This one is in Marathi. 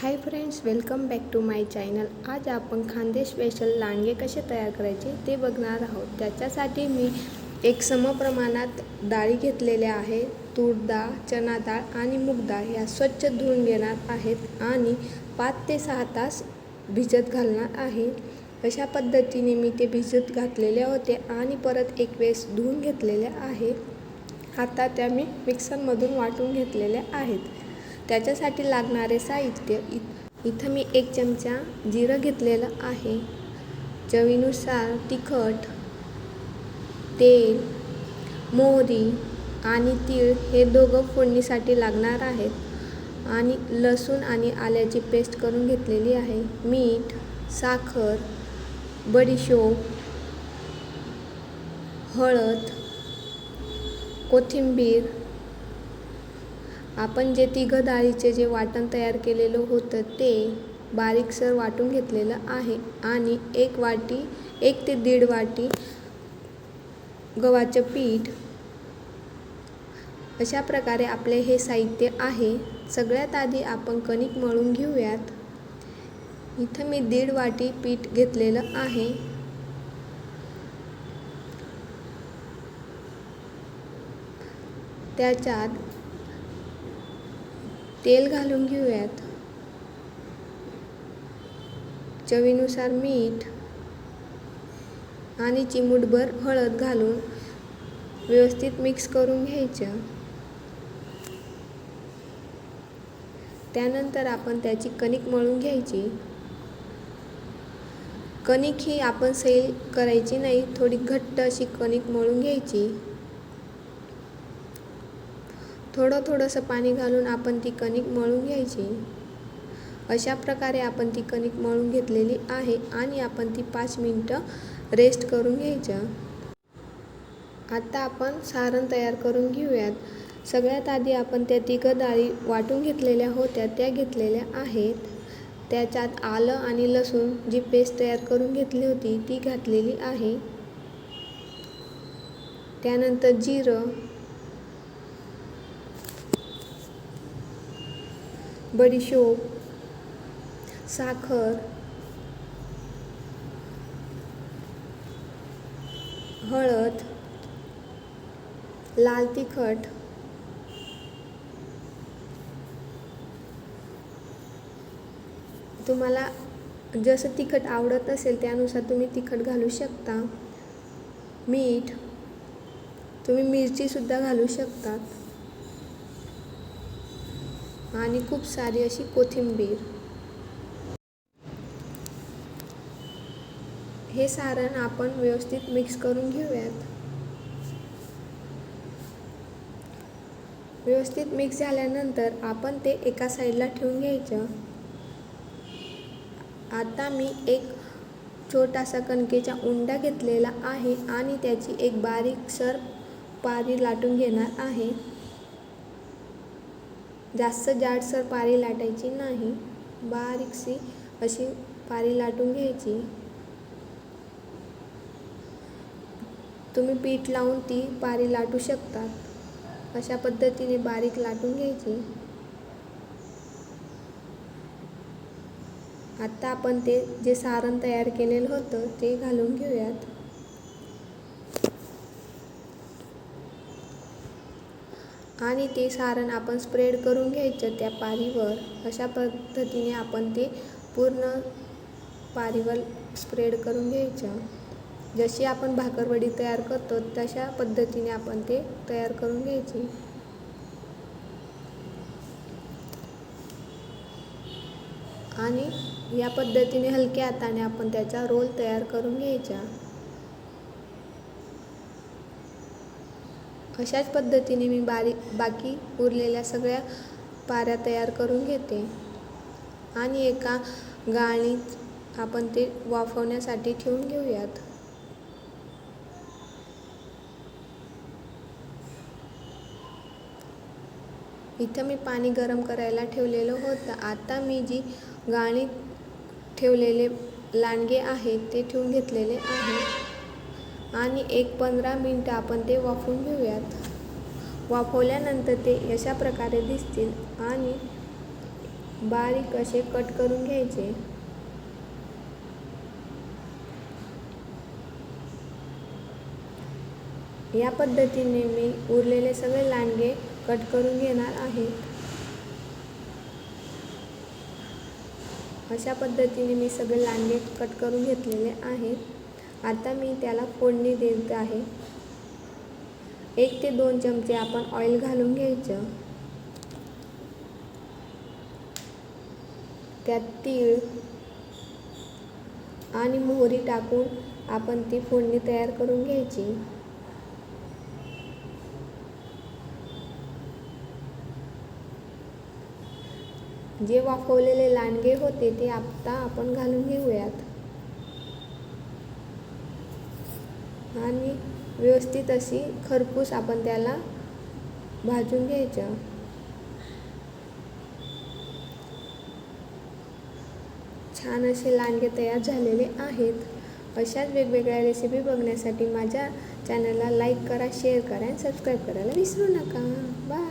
Hi friends welcome back to my channel आज आपण खांदे स्पेशल लांडगे कसे तयार करायचे ते बघणार आहोत. त्याच्यासाठी मी एक समप्रमाणात डाळी घेतलेल्या आहे तूर डाळ चना डाळ आणि मूग डाळ ह्या स्वच्छ धुवून घेणार आहेत आणि पाच ते सहा तास भिजत घालणार आहे. अशा पद्धतीने मी ते भिजत घातलेले होते आणि परत एक वेळेस धुवून घेतलेले आहे. आता त्या मी मिक्सरमधून वाटून घेतलेल्या आहेत. त्याच्यासाठी लागणारे साहित्य इ इथं मी एक चमचा जिरं घेतलेलं आहे. चवीनुसार तिखट तेल मोहरी आणि तीळ हे दोघं फोडणीसाठी लागणार आहेत. आणि लसूण आणि आल्याची पेस्ट करून घेतलेली आहे. मीठ साखर बडीशोप हळद कोथिंबीर आपण जे तिघं डाळीचे जे वाटण तयार केलेलं होतं ते बारीकसर वाटून घेतलेलं आहे. आणि एक वाटी एक ते दीड वाटी गव्हाचं पीठ. अशा प्रकारे आपले हे साहित्य आहे. सगळ्यात आधी आपण कणिक मळून घेऊयात. इथं मी दीड वाटी पीठ घेतलेलं आहे. त्याच्यात तेल घालून घेऊयात. चवीनुसार मीठ आणि चिमूटभर हळद घालून व्यवस्थित मिक्स करून घ्यायचं. त्यानंतर आपण त्याची कणिक मळून घ्यायची. कणिक ही आपण सैल करायची नाही थोडी घट्ट अशी कणिक मळून घ्यायची. थोडं थोडंसं पाणी घालून आपण ती कणिक मळून घ्यायची. अशा प्रकारे आपण ती कणिक मळून घेतलेली आहे आणि आपण ती पाच मिनटं रेस्ट करून घ्यायचं. आता आपण सारण तयार करून घेऊयात. सगळ्यात आधी आपण त्या तिघं डाळी वाटून घेतलेल्या होत्या त्या घेतलेल्या आहेत. त्याच्यात आलं आणि लसूण जी पेस्ट तयार करून घेतली होती ती घातलेली आहे. त्यानंतर जिरं बडीशोप साखर हळद लाल तिखट तुम्हाला जसं तिखट आवडत असेल त्यानुसार तुम्ही तिखट घालू शकता. मीठ तुम्ही मिरचीसुद्धा घालू शकतात. आणि खूप सारी अशी कोथिंबीर. हे सारण आपण व्यवस्थित मिक्स करून घेऊयात. व्यवस्थित मिक्स झाल्यानंतर आपण ते एका साईडला ठेवून घ्यायचं. आता मी एक छोटासा कणकेचा उंडा घेतलेला आहे आणि त्याची एक बारीक सर पारी लाटून घेणार आहे. जास्त जाडसर पारी लाटायची नाही. बारीकशी अशी पारी लाटून घ्यायची. तुम्ही पीठ लावून ती पारी लाटू शकतात. अशा पद्धतीने बारीक लाटून घ्यायची. आत्ता आपण ते जे सारण तयार केलेलं होतं ते घालून घेऊयात. आणि ते सारण आपण स्प्रेड करून घ्यायचं त्या पारीवर. अशा पद्धतीने आपण ते पूर्ण पारीवर स्प्रेड करून घ्यायचं. जशी आपण भाकरवडी तयार करतो तशा पद्धतीने आपण ते तयार करून घ्यायची. आणि या पद्धतीने हलक्या हाताने आपण त्याचा रोल तयार करून घ्यायचा. अशाच पद्धतीने मी बारीक बाकी उरलेल्या सगळ्या पाऱ्या तयार करून घेते. आणि एका गाळणीत आपण ते वाफवण्यासाठी ठेवून घेऊयात. इथं मी पाणी गरम करायला ठेवलेलं होतं. आता मी जी गाणी ठेवलेले लांडगे आहेत ते ठेवून घेतलेले आहे. आणि एक पंधरा मिनटं आपण ते वाफवून घेऊयात. वाफवल्यानंतर ते अशा प्रकारे दिसतील आणि बारीक असे कट करून घ्यायचे. या पद्धतीने मी उरलेले सगळे लांडगे कट करून घेणार आहे. अशा पद्धतीने मी सगळे लांडगे कट करून घेतलेले आहेत. आता मी त्याला फोडणी देत आहे. एक ते दोन चमचे आपण ऑइल घालून घ्यायचं. त्यात तीळ आणि मोहरी टाकून आपण ती फोडणी तयार करून घ्यायची. जे वाफवलेले लांडगे होते ते आत्ता आपण घालून घेऊयात. आणि व्यवस्थित अशी खरपूस आपण त्याला भाजून घ्यायचं छान असे लांडगे तयार झालेले आहेत. अशाच वेगवेगळ्या रेसिपी बघण्यासाठी माझ्या चॅनलला लाईक करा शेअर करा आणि सबस्क्राईब करायला विसरू नका. बाय